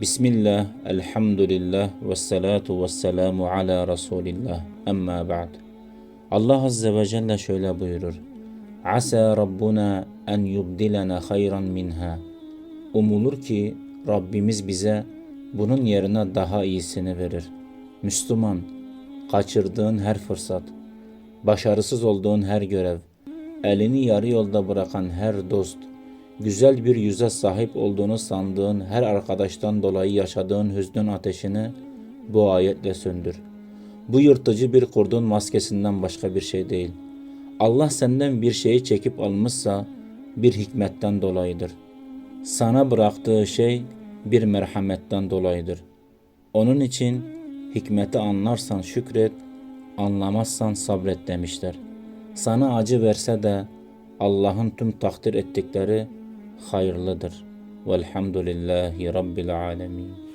Bismillah, elhamdülillah ve salatu ve selamu ala Resulillah. Amma ba'd. Allah Azze ve Celle şöyle buyurur. Asa Rabbuna en yubdilena hayran minha. Umulur ki Rabbimiz bize bunun yerine daha iyisini verir. Müslüman, kaçırdığın her fırsat, başarısız olduğun her görev, elini yarı yolda bırakan her dost, güzel bir yüze sahip olduğunu sandığın her arkadaştan dolayı yaşadığın hüznün ateşini bu ayetle söndür. Bu yırtıcı bir kurdun maskesinden başka bir şey değil. Allah senden bir şeyi çekip almışsa bir hikmetten dolayıdır. Sana bıraktığı şey bir merhametten dolayıdır. Onun için hikmeti anlarsan şükret, anlamazsan sabret demişler. Sana acı verse de Allah'ın tüm takdir ettikleri hayırlıdır. Velhamdülillahi Rabbil alemin.